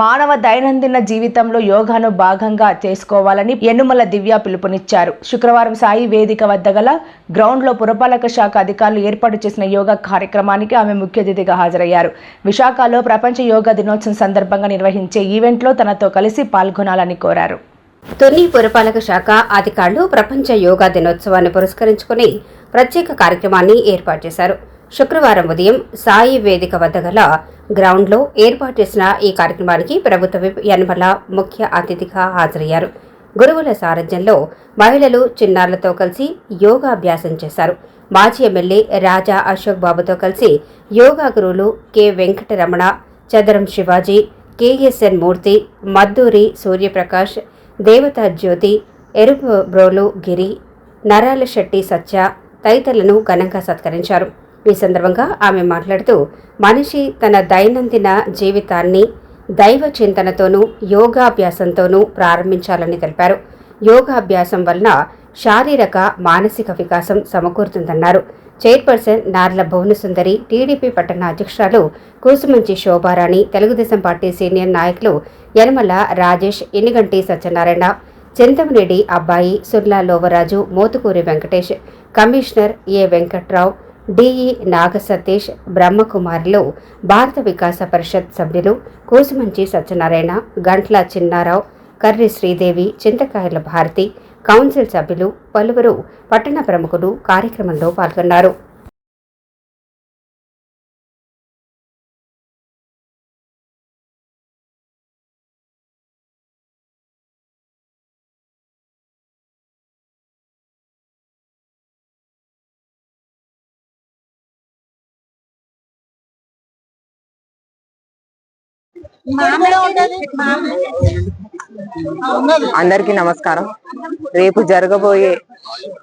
మానవ దైనందిన జీవితంలో యోగాను భాగంగా చేసుకోవాలని యనుమల దివ్య పిలుపునిచ్చారు. శుక్రవారం సాయి వేదిక వద్ద గల గ్రౌండ్లో పురపాలక శాఖ అధికారులు ఏర్పాటు చేసిన యోగా కార్యక్రమానికి ఆమె ముఖ్య అతిథిగా హాజరయ్యారు. విశాఖలో ప్రపంచ యోగా దినోత్సవం సందర్భంగా నిర్వహించే ఈవెంట్లో తనతో కలిసి పాల్గొనాలని కోరారు. తుని పురపాలక శాఖ అధికారులు ప్రపంచ యోగా దినోత్సవాన్ని పురస్కరించుకుని ప్రత్యేక కార్యక్రమాన్ని ఏర్పాటు చేశారు. శుక్రవారం ఉదయం సాయి వేదిక వద్ద గల గ్రౌండ్లో ఏర్పాటు చేసిన ఈ కార్యక్రమానికి ప్రభుత్వ విప్ యనమల ముఖ్య అతిథిగా హాజరయ్యారు. గురువుల సారథ్యంలో మహిళలు చిన్నారులతో కలిసి యోగాభ్యాసం చేశారు. మాజీ ఎమ్మెల్యే రాజా అశోక్ బాబుతో కలిసి యోగా గురువులు కె. వెంకటరమణ చదరం శివాజీ కేఎస్ఎన్ మూర్తి మద్దూరి సూర్యప్రకాష్ దేవతా జ్యోతి ఎరుపు బ్రోలు గిరి నరాల శెట్టి సత్య తదితరులను ఘనంగా సత్కరించారు. ఈ సందర్భంగా ఆమె మాట్లాడుతూ మనిషి తన దైనందిన జీవితాన్ని దైవ చింతనతోనూ యోగాభ్యాసంతోనూ ప్రారంభించాలని తెలిపారు. యోగాభ్యాసం వలన శారీరక మానసిక వికాసం సమకూరుతుందన్నారు. చైర్పర్సన్ నార్ల భువనసుందరి టీడీపీ పట్టణ అధ్యక్షురాలు కూసుమంచి శోభారాణి తెలుగుదేశం పార్టీ సీనియర్ నాయకులు Yanamala Rajesh Ennigunti Satyanarayana Chintamanedi Abbayi Surla Lovaraju Mothukuri Venkatesh commissioner A Venkatrao DE Naga Satish బ్రహ్మకుమారిలో Bharat Vikas Parishad సభ్యులు కోసుమంచి సత్యనారాయణ గంట్ల చిన్నారావు కర్రి శ్రీదేవి చింతకాయల భారతి కౌన్సిల్ సభ్యులు పలువురు పట్టణ ప్రముఖులు కార్యక్రమంలో పాల్గొన్నారు. 妈没有在那里吗 అందరికీ నమస్కారం. రేపు జరగబోయే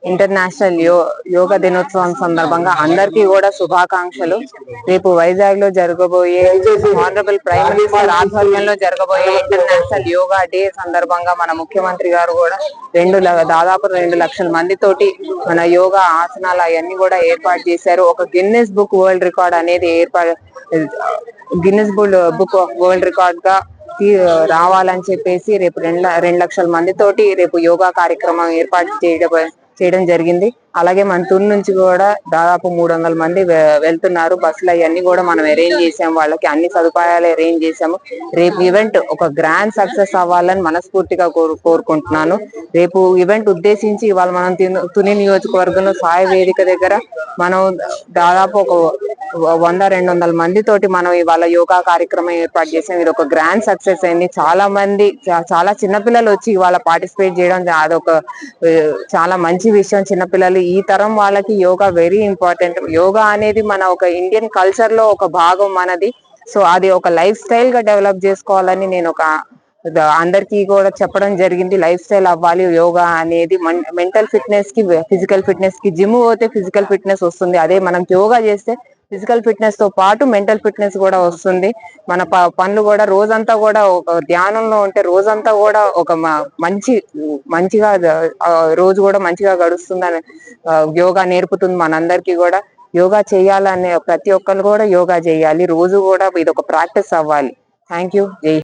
ఇంటర్నేషనల్ యో యోగా దినోత్సవం సందర్భంగా అందరికీ కూడా శుభాకాంక్షలు. రేపు వైజాగ్లో జరగబోయే ఆనరబుల్ ప్రైమ్ మినిస్టర్ ఆధ్వర్యంలో జరగబోయే ఇంటర్నేషనల్ యోగా డే సందర్భంగా మన ముఖ్యమంత్రి గారు కూడా రెండు ల- దాదాపు రెండు లక్షల మంది తోటి మన యోగా ఆసనాలు అవన్నీ కూడా ఏర్పాటు చేశారు. ఒక గిన్నెస్ బుక్ వరల్డ్ రికార్డ్ అనేది ఏర్పాటు గిన్నెస్ బుక్ వరల్డ్ రికార్డ్గా రావాలని చెప్పేసి రేపు రెండు రెండు లక్షల మంది తోటి రేపు యోగా కార్యక్రమం ఏర్పాటు చేయడం చేయడం జరిగింది. అలాగే మన తుని నుంచి కూడా దాదాపు మూడు వందల మంది వె- వెళ్తున్నారు. బస్సులు అవన్నీ కూడా మనం అరేంజ్ చేసాము. వాళ్ళకి అన్ని సదుపాయాలు అరేంజ్ చేసాము. రేపు ఈవెంట్ ఒక గ్రాండ్ సక్సెస్ అవ్వాలని మనస్ఫూర్తిగా కోరుకుంటున్నాను. రేపు ఈవెంట్ ఉద్దేశించి ఇవాళ మనం తుని నియోజకవర్గంలో సాయ వేదిక దగ్గర మనం దాదాపు ఒక వంద రెండు వందల మంది తోటి మనం ఇవాళ యోగా కార్యక్రమం ఏర్పాటు చేసాం. ఇది ఒక గ్రాండ్ సక్సెస్ అయింది. చాలా మంది చాలా చిన్నపిల్లలు వచ్చి ఇవాళ పార్టిసిపేట్ చేయడం అదొక చాలా మంచి విషయం. చిన్నపిల్లలు ఈ తరం వాళ్ళకి యోగా వెరీ ఇంపార్టెంట్. యోగా అనేది మన ఒక ఇండియన్ కల్చర్లో ఒక భాగం మనది. సో అది ఒక లైఫ్ స్టైల్గా డెవలప్ చేసుకోవాలని నేను ఒక అందరికీ కూడా చెప్పడం జరిగింది. లైఫ్ స్టైల్ అవ్వాలి. యోగా అనేది మెంటల్ ఫిట్నెస్కి ఫిజికల్ ఫిట్నెస్కి జిమ్ పోతే ఫిజికల్ ఫిట్నెస్ వస్తుంది. అదే మనం యోగా చేస్తే ఫిజికల్ ఫిట్నెస్తో పాటు మెంటల్ ఫిట్నెస్ కూడా వస్తుంది. మన పనులు కూడా రోజంతా కూడా ఒక ధ్యానంలో ఉంటే రోజంతా కూడా ఒక మంచి మంచిగా రోజు కూడా మంచిగా గడుస్తుందని యోగా నేర్పుతుంది మనందరికీ కూడా. యోగా చేయాలనే ప్రతి ఒక్కరు కూడా యోగా చేయాలి. రోజు కూడా ఇది ఒక ప్రాక్టీస్ అవ్వాలి. Thank you. జై